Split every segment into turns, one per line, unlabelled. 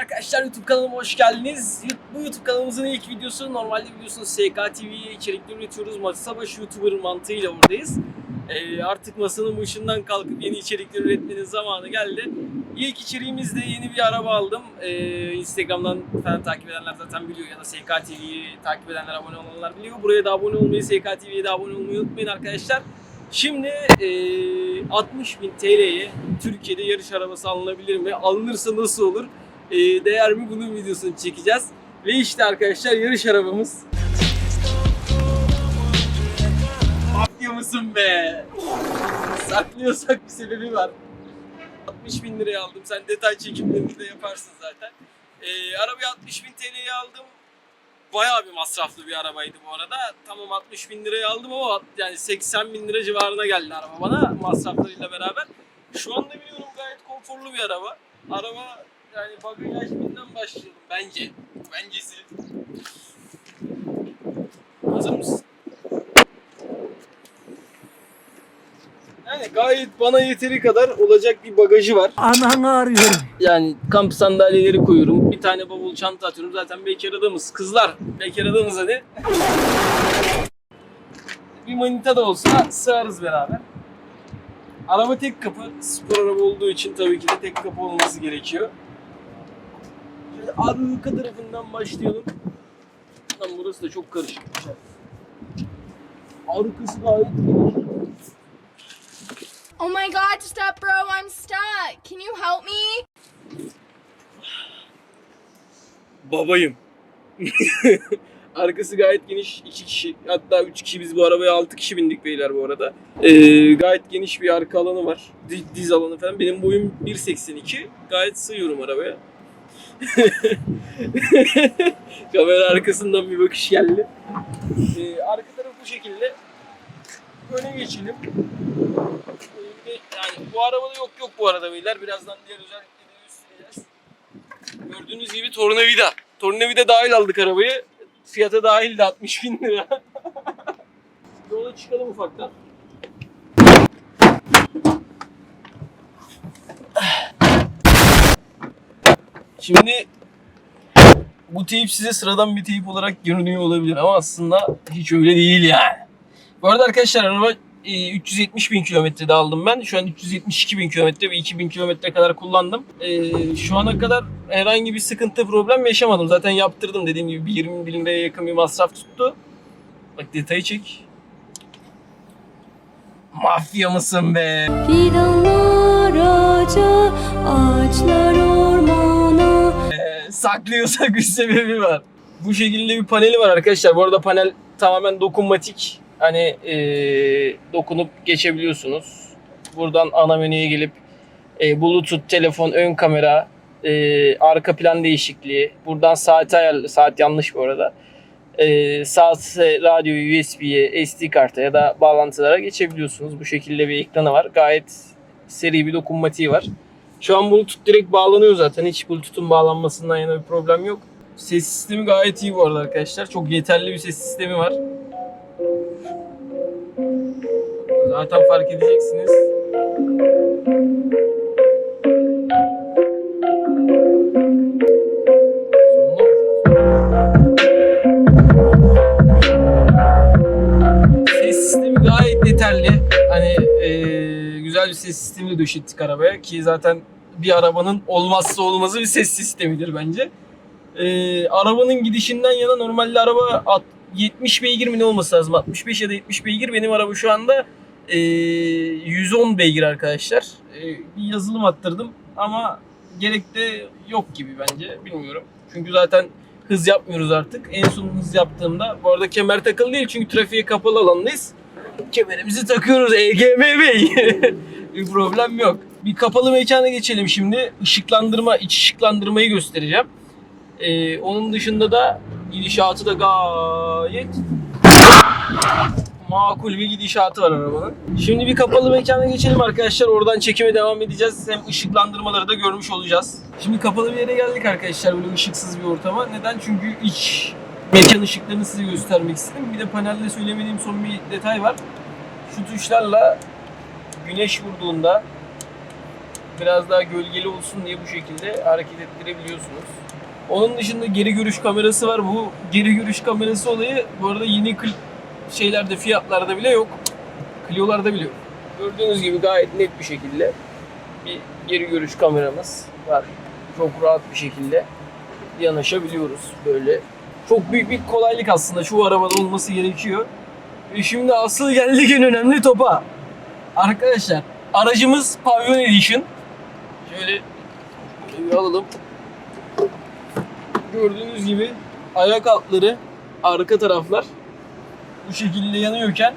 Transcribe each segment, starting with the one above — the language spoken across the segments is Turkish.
arkadaşlar YouTube kanalıma hoş geldiniz. Bu YouTube kanalımızın ilk videosu. Normalde biliyorsunuz SK TV'ye içerikler üretiyoruz. Masa başı YouTuber mantığıyla oradayız. Ee, artık masanın başından kalkıp yeni içerikler üretmenin zamanı geldi. İlk içeriğimizde yeni bir araba aldım. Ee, Instagram'dan falan takip edenler zaten biliyor ya da SK TV'yi takip edenler, abone olanlar biliyor. Buraya da abone olmayı, SK TV'ye de abone olmayı unutmayın arkadaşlar. Şimdi eee 60 bin TL'ye Türkiye'de yarış arabası alınabilir mi? Alınırsa nasıl olur? Eee, değer mi? Bunun videosunu çekeceğiz. Ve işte arkadaşlar yarış arabamız. Mafya mısın be? Saklıyorsak bir sebebi var. 60 bin liraya aldım. Sen detay çekimlerini de yaparsın zaten. Eee arabayı 60 bin TL'ye aldım bayağı bir masraflı bir arabaydı bu arada. Tamam 60 bin liraya aldım ama yani 80 bin lira civarına geldi araba bana masraflarıyla beraber. Şu anda biliyorum gayet konforlu bir araba. Araba yani bagaj binden başlayalım bence. Bencesi. Hazır mısın? Yani gayet bana yeteri kadar olacak bir bagajı var.
Ananı arıyorum.
Yani kamp sandalyeleri koyuyorum. Bir tane bavul çanta atıyorum. Zaten bekar adamız. Kızlar bekar adamız hadi. Bir manita da olsa sığarız beraber. Araba tek kapı. Spor araba olduğu için tabii ki de tek kapı olması gerekiyor. Arka tarafından başlayalım. Lan burası da çok karışık. Arkası gayet geniş.
Oh my god, stop, bro, I'm stuck. Can you help me?
babayım. Arkası gayet geniş. iki kişi hatta üç kişi biz bu arabaya altı kişi bindik beyler bu arada. Ee, gayet geniş bir arka alanı var. Diz, diz alanı falan. Benim boyum 1.82. Gayet sığıyorum arabaya. Kamera arkasından bir bakış geldi. Ee, arka taraf bu şekilde. Öne geçelim. Ee, yani bu arabada yok yok bu arada beyler. Birazdan diğer özellikleri göstereceğiz. Gördüğünüz gibi tornavida. Tornavida dahil aldık arabayı. Fiyata dahil de 60 bin lira. Yola çıkalım ufaktan. Şimdi bu teyip size sıradan bir teyip olarak görünüyor olabilir ama aslında hiç öyle değil yani. Bu arada arkadaşlar araba e, 370 bin kilometrede aldım ben. Şu an 372 bin kilometre ve 2000 kilometre kadar kullandım. E, şu ana kadar herhangi bir sıkıntı problem yaşamadım. Zaten yaptırdım dediğim gibi bir 20 bin liraya yakın bir masraf tuttu. Bak detayı çek. Mafya mısın be?
Fidanlar ağaca, ağaçlar ormana.
Saklıyorsak bir sebebi var. Bu şekilde bir paneli var arkadaşlar. Bu arada panel tamamen dokunmatik. Hani e, dokunup geçebiliyorsunuz. Buradan ana menüye gelip e, Bluetooth, telefon, ön kamera, e, arka plan değişikliği. Buradan saati ayarlı. Saat yanlış bu arada. E, saat, radyo, USB'ye, SD karta ya da bağlantılara geçebiliyorsunuz. Bu şekilde bir ekranı var. Gayet seri bir dokunmatiği var. Şu an Bluetooth direkt bağlanıyor zaten. Hiç Bluetooth'un bağlanmasından yana bir problem yok. Ses sistemi gayet iyi bu arada arkadaşlar. Çok yeterli bir ses sistemi var. Zaten fark edeceksiniz. Ses sistemi gayet yeterli. Hani eee, güzel bir ses sistemi döşettik arabaya ki zaten bir arabanın olmazsa olmazı bir ses sistemidir bence. Eee, arabanın gidişinden yana normalde araba at- 70 beygir mi ne olması lazım? 65 ya da 70 beygir. Benim araba şu anda eee, 110 beygir arkadaşlar. Eee, bir yazılım attırdım ama gerek de yok gibi bence. Bilmiyorum. Çünkü zaten hız yapmıyoruz artık. En son hız yaptığımda bu arada kemer takılı değil çünkü trafiğe kapalı alandayız. Kemerimizi takıyoruz EGM Bey. bir problem yok. Bir kapalı mekana geçelim şimdi. Işıklandırma, iç ışıklandırmayı göstereceğim. Ee, onun dışında da gidişatı da gayet makul bir gidişatı var arabanın. Şimdi bir kapalı mekana geçelim arkadaşlar. Oradan çekime devam edeceğiz. Hem ışıklandırmaları da görmüş olacağız. Şimdi kapalı bir yere geldik arkadaşlar. Böyle ışıksız bir ortama. Neden? Çünkü iç mekan ışıklarını size göstermek istedim. Bir de panelde söylemediğim son bir detay var. Şu tuşlarla güneş vurduğunda biraz daha gölgeli olsun diye bu şekilde hareket ettirebiliyorsunuz. Onun dışında geri görüş kamerası var. Bu geri görüş kamerası olayı bu arada yeni şeylerde fiyatlarda bile yok. Clio'larda bile yok. Gördüğünüz gibi gayet net bir şekilde bir geri görüş kameramız var. Çok rahat bir şekilde yanaşabiliyoruz böyle. Çok büyük bir kolaylık aslında şu arabada olması gerekiyor. Ve şimdi asıl geldik en önemli topa. Arkadaşlar aracımız Pavilion Edition. Şöyle bir alalım. Gördüğünüz gibi ayak altları, arka taraflar bu şekilde yanıyorken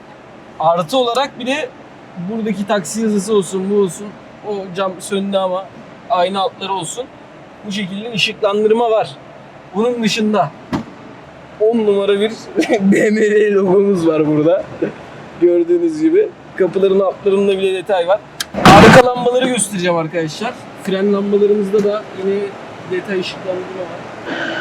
artı olarak bir de buradaki taksi yazısı olsun bu olsun o cam söndü ama ayna altları olsun bu şekilde ışıklandırma var. Bunun dışında 10 numara bir BMW logomuz var burada. Gördüğünüz gibi. Kapıların altlarında bile detay var. Arka lambaları göstereceğim arkadaşlar. Fren lambalarımızda da yine detay ışıklandırma var.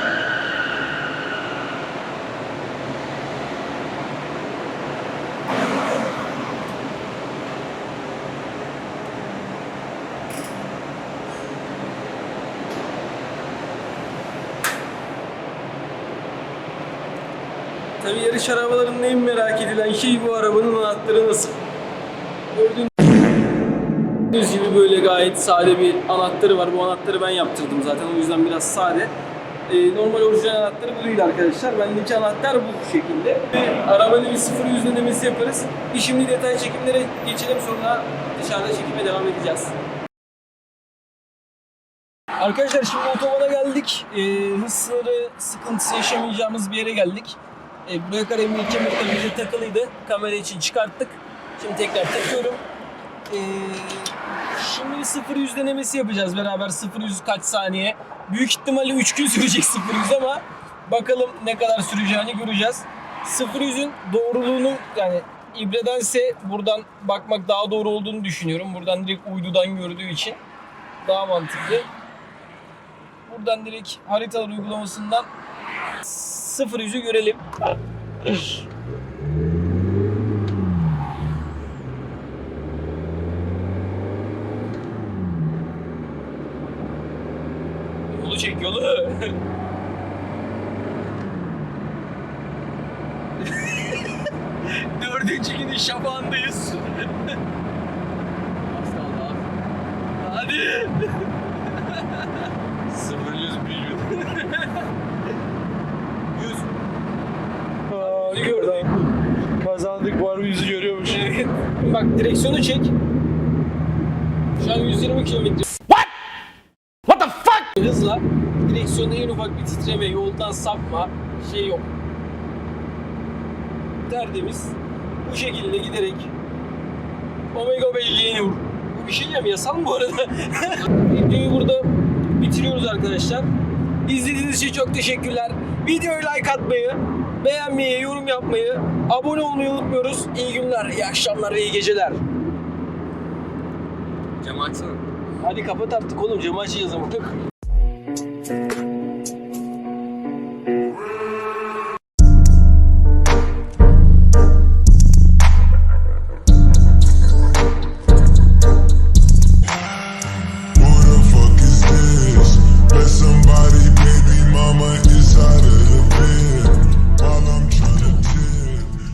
Tabii yarış arabalarının en merak edilen şey bu arabanın anahtarı nasıl? Gördüğünüz gibi böyle gayet sade bir anahtarı var. Bu anahtarı ben yaptırdım zaten o yüzden biraz sade. Ee, normal orijinal anahtarı bu değil arkadaşlar. Bendeki anahtar bu şekilde. Ve arabanın bir sıfır yüz denemesi yaparız. Bir şimdi detay çekimlere geçelim sonra dışarıda çekime devam edeceğiz. Arkadaşlar şimdi otobana geldik. Ee, hız sınırı sıkıntısı yaşamayacağımız bir yere geldik. Kadar emniyet kemeri tabii bize takılıydı. Kamera için çıkarttık. Şimdi tekrar takıyorum. Ee, şimdi bir 0 100 denemesi yapacağız beraber 0 100 kaç saniye. Büyük ihtimalle 3 gün sürecek 0 100 ama bakalım ne kadar süreceğini göreceğiz. 0 100'ün doğruluğunu yani ibredense buradan bakmak daha doğru olduğunu düşünüyorum. Buradan direkt uydudan gördüğü için daha mantıklı. Buradan direkt haritalar uygulamasından 0 yüzü görelim. Yolu çek yolu. Dördüncü günün şafağındayız. Hadi. Sıfır yüz milyon. Yüz. Aa, gördüm.
Kazandık bu araba yüzü görüyormuş.
Bak direksiyonu çek. Şu an 120 kilometre. What? What the fuck? Hızla direksiyonda en ufak bir titreme, yoldan sapma şey yok. Tertemiz. Bu şekilde giderek Omega belleğini vur. Bu bir şey diyeceğim yasal mı bu arada? Videoyu burada bitiriyoruz arkadaşlar. İzlediğiniz için çok teşekkürler. Videoya like atmayı, beğenmeyi, yorum yapmayı, abone olmayı unutmuyoruz. İyi günler, iyi akşamlar ve iyi geceler.
Cam açsana.
Hadi kapat artık oğlum camı açacağız ama.